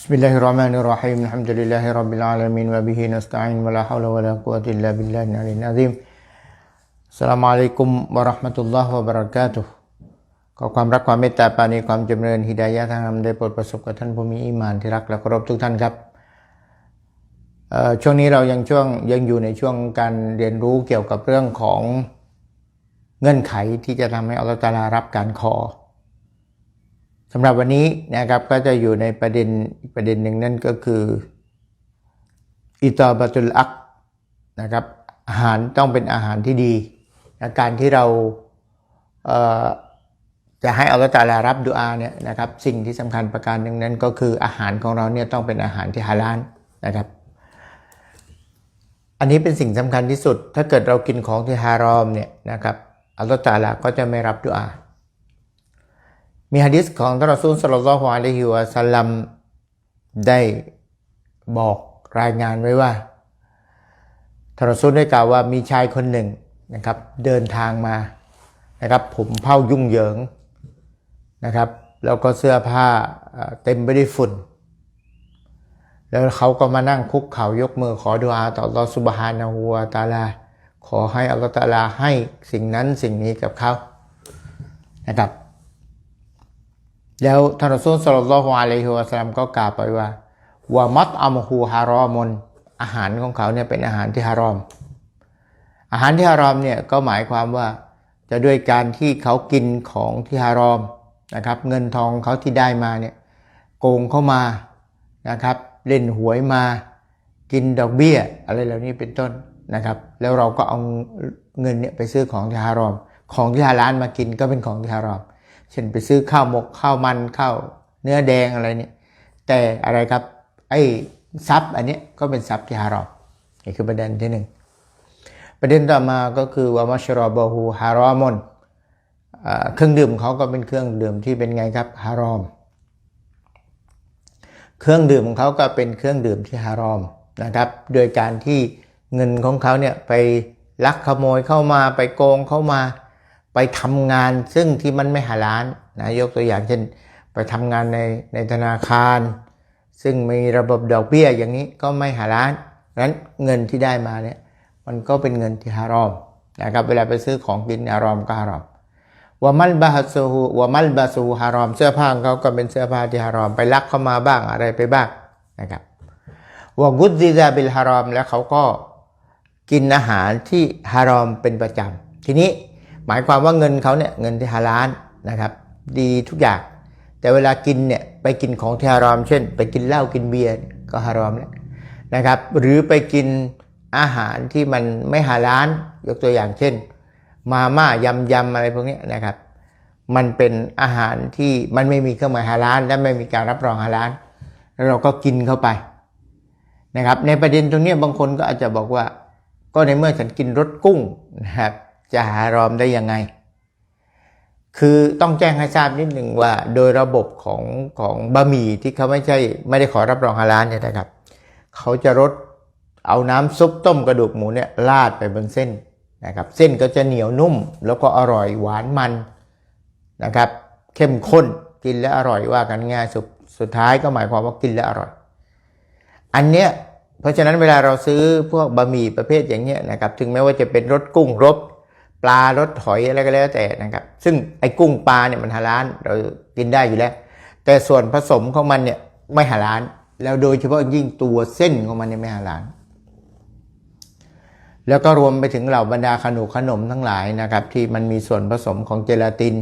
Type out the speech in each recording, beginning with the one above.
بسم الله الرحمن الرحيم الحمد لله رب العالمين وبه نستعين ولا حول ولا قوة إلا بالله العلي العظيم السلام عليكم ورحمة الله وبركاته ขอความรักความเมตตาปราณีความจำเริญฮิดายะทางธรรมได้โปรดประสบกับท่านผู้มีอีหมานที่รักและเคารพทุกท่านครับเอ่อช่วงนี้เรายังช่วงยังอยู่ในช่วงการเรียนรู้เกี่ยวกับเรื่องของเงื่อนไขที่จะทำให้อัลลอฮฺตะอาลารับการขอ สำหรับวันนี้นะครับก็จะอยู่ในประเด็นประเด็นหนึ่งนั่นก็คืออิตาบัตุลอักนะครับอาหารต้องเป็นอาหารที่ดีและการที่เราเจะให้อัลลอฮฺตาลารับดุอาเนี่ยนะครับสิ่งที่สำคัญประการหนึ่งนั้นก็คืออาหารของเราเนี่ยต้องเป็นอาหารที่ฮาลาลนะครับ อันนี้เป็นสิ่งสำคัญที่สุด ถ้าเกิดเรากินของที่ฮารอมเนี่ยนะครับอัลลอฮฺตาลาก็จะไม่รับดุอา มีฮะดิษของท่านรอซูลสลลลฮุอะลัยฮิวะสัลลัมได้บอกรายงานไว้ว่าท่านรอซูลได้กล่าวว่ามีชายคนหนึ่งนะครับ เดินทางมานะครับ ผมเผ้ายุ่งเหยิงนะครับ แล้วก็เสื้อผ้าเต็มไปด้วยฝุ่น แล้วเขาก็มานั่งคุกเข่ายกมือขอดุอาต่ออัลลอฮฺซุบฮานะฮูวตาลา ขอให้อัลลอฮฺตาลาให้สิ่งนั้นสิ่งนี้กับเขานะครับ แล้วท่านรอซูลสลลลลอฮุอะลัยฮิวะสัลลัมก็กล่าวไปว่าวะมัตอัมฮูฮารอมนอาหารของเขาเนี่ยเป็นอาหารที่ฮารอม อาหารที่ฮารอมเนี่ยก็หมายความว่าจะด้วยการที่เขากินของที่ฮารอมนะครับ เงินทองเขาที่ได้มาเนี่ยโกงเข้ามานะครับ เล่นหวยมา กินดอกเบี้ย อะไรเหล่านี้เป็นต้นนะครับ แล้วเราก็เอาเงินเนี่ยไปซื้อของที่ฮารอม ของที่ฮาลาลมากินก็เป็นของที่ฮารอม เช่นไปซื้อข้าวหมกข้าวมันข้าวเนื้อแดงอะไรเนี่ยแต่อะไรครับไอ้ทรัพย์อันนี้ก็เป็นทรัพย์ที่ฮารอมนี่คือประเด็นที่หนึ่งประเด็นต่อมาก็คือวามัชรอบะฮูฮารอมอนเครื่องดื่มเขาก็เป็นเครื่องดื่มที่เป็นไงครับฮารอม เครื่องดื่มของเขาก็เป็นเครื่องดื่มที่ฮารอมนะครับ โดยการที่เงินของเขาเนี่ยไปลักขโมยเข้ามาไปโกงเข้ามา ไปทำงานซึ่งที่มันไม่หาล้านนะยกตัวอย่างเช่น ไปทำงานในในธนาคาร ซึ่งมีระบบดอกเบี้ยอย่างนี้ก็ไม่หาล้านนั้นเงินที่ได้มาเนี่ยมันก็เป็นเงินที่ฮารอมนะครับเวลาไปซื้อของกินฮารอมก็ฮารอมวามัลบาฮัสูฮูวามัลบาสูฮารอมเสื้อผ้าเขาก็เป็นเสื้อผ้าที่ฮารอมไปลักเข้ามาบ้างอะไรไปบ้างนะครับวากุดซิซาบิลฮารอมแล้วเขาก็กินอาหารที่ฮารอมเป็นประจำทีนี้ หมายความว่าเงินเขาเนี่ยเงินที่ฮาลาลนะครับดีทุกอย่าง แต่เวลากินเนี่ยไปกินของที่ฮารอม เช่น ไปกินเหล้ากินเบียร์ก็ฮารอมแล้วนะครับ หรือไปกินอาหารที่มันไม่ฮาลาลยกตัวอย่างเช่น มาม่ายำยำอะไรพวกนี้นะครับ มันเป็นอาหารที่มันไม่มีเครื่องหมายฮาลาลและไม่มีการรับรองฮาลาลแล้วเราก็กินเข้าไปนะครับในประเด็นตรงนี้บางคนก็อาจจะบอกว่า ก็ในเมื่อฉันกินรสกุ้งนะครับ จะหารอมได้ยังไง คือต้องแจ้งให้ทราบนิดหนึ่งว่า โดยระบบของของบะหมี่ที่เขาไม่ใช่ไม่ได้ขอรับรองฮาลาลเนี่ยนะครับ เขาจะรดเอาน้ำซุปต้มกระดูกหมูเนี่ยราดไปบนเส้นนะครับ เส้นก็จะเหนียวนุ่ม แล้วก็อร่อยหวานมันนะครับ เข้มข้นกินแล้วอร่อยว่ากันง่ายสุดสุดท้ายก็หมายความว่ากินแล้วอร่อย อันเนี้ยเพราะฉะนั้นเวลาเราซื้อพวกบะหมี่ประเภทอย่างเงี้ยนะครับ ถึงแม้ว่าจะเป็นรสกุ้งรบ ปลารสหอยอะไรก็แล้วแต่นะครับ ซึ่งไอ้กุ้งปลาเนี่ยมันฮาลาลเรากินได้อยู่แล้ว แต่ส่วนผสมของมันเนี่ยไม่ฮาลาลแล้วโดยเฉพาะยิ่งตัวเส้นของมันเนี่ยไม่ฮาลาลแล้วก็รวมไปถึงเหล่าบรรดาขนมขนมทั้งหลายนะครับ ที่มันมีส่วนผสมของเจลาติน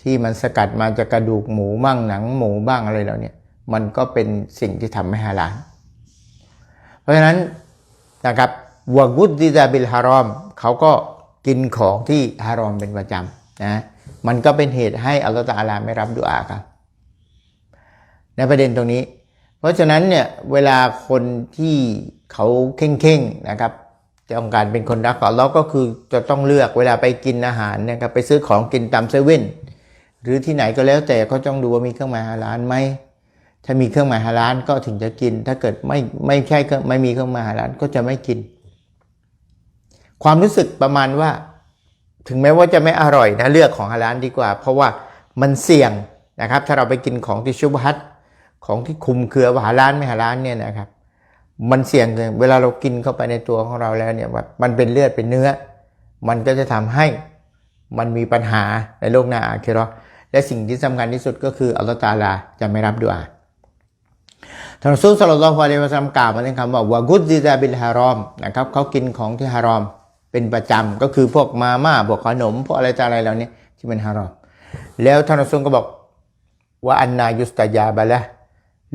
ที่มันสกัดมาจากกระดูกหมูบ้างหนังหมูบ้างอะไรเหล่านี้มันก็เป็นสิ่งที่ทำให้ฮาลาลเพราะฉะนั้นนะครับวะกุดดิซาบิลฮารอมเขาก็ กินของที่ฮารอมเป็นประจำนะมันก็เป็นเหตุให้อัลลอฮฺตะอาลาไม่รับดุอาครับในประเด็นตรงนี้ เพราะฉะนั้นเนี่ยเวลาคนที่เขาเข่งๆนะครับต้องการเป็นคนรักของเราก็คือจะต้องเลือกเวลาไปกินอาหารนะครับไปซื้อของกินตามเซเว่นหรือที่ไหนก็แล้วแต่ก็ต้องดูว่ามีเครื่องหมายฮาลาลไหมถ้ามีเครื่องหมายฮาลาลก็ถึงจะกิน ถ้าเกิดไม่ไม่ใช่ไม่มีเครื่องหมายฮาลาลก็จะไม่กิน ความรู้สึกประมาณว่า ถึงแม้ว่าจะไม่อร่อยนะเลือกของฮาลาลดีกว่า เพราะว่ามันเสี่ยงนะครับ ถ้าเราไปกินของที่ชุบฮัตของที่คุมเครือว่าหาลานไม่หาลานเนี่ยนะครับ มันเสี่ยงเลยเวลาเรากินเข้าไปในตัวของเราแล้วเนี่ยแบบมันเป็นเลือดเป็นเนื้อ มันก็จะทำให้มันมีปัญหาในโลกหน้าอาคิราะห์และสิ่งที่สำคัญที่สุดก็คืออัลลอฮฺตาลาจะไม่รับดุอาท่านรอซูลสัลลัลลอฮุอะลัยฮิวะซัลลัมกล่าวมาในคำว่าวะกุดซิซาบิลฮารอมนะครับเขากินของที่ฮารอม เป็นประจำก็คือพวกมาม่าพวกขนมพวกอะไรต่ออะไรเหล่านี้ที่เป็นฮารอมแล้วท่านรอซูลก็บอกว่าอันนายุสตายาบะละ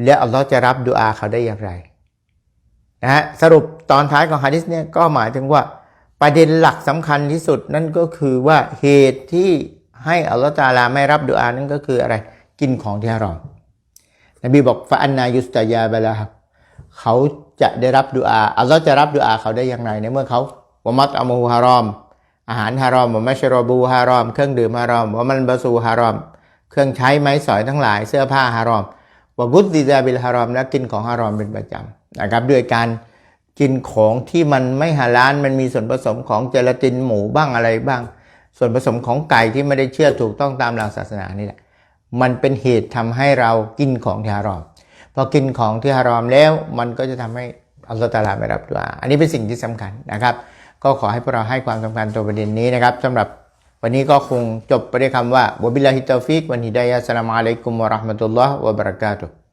แล้วอัลลอฮ์จะรับดุอาเขาได้อย่างไรนะฮะสรุปตอนท้ายของฮะดิษเนี่ยก็หมายถึงว่าประเด็นหลักสำคัญที่สุดนั่นก็คือว่าเหตุที่ให้อัลลอฮ์ตาลาไม่รับดุอานั่นก็คืออะไร กินของที่ฮารอมนบีบอกฟาอันนายุสตายาบะละเขาจะได้รับดุอาอัลลอฮ์จะรับดุอาเขาได้อย่างไรในเมื่อเขา วมัตอมูฮารอม อาหารฮารอมวมัชรบูฮารอม เครื่องดื่มฮารอมวมันบาซูฮารอม เครื่องใช้ไม้สอยทั้งหลายเสื้อผ้าฮารอมวะกุดดิซาบิลฮารอมและกินของฮารอมเป็นประจำนะครับด้วยการกินของที่มันไม่ฮาลาลมันมีส่วนผสมของเจลาตินหมูบ้างอะไรบ้าง ส่วนผสมของไก่ที่ไม่ได้เชื่อถูกต้องตามหลักศาสนานี่แหละมันเป็นเหตุทำให้เรากินของที่ฮารอมพอกินของที่ฮารอมแล้วมันก็จะทำให้อัลลอฮฺตาลาไม่รับดุอาอันนี้เป็นสิ่งที่สำคัญนะครับ ก็ขอให้พวกเราให้ความสำคัญตัวประเด็นนี้นะครับสำหรับวันนี้ก็คงจบไปด้วยคำว่าวะบิลลาฮิตตอฟิกวันฮิดายะสลามอะลัยกุมวะราะห์มะตุลลอฮ์วะบะเราะกาตุฮ์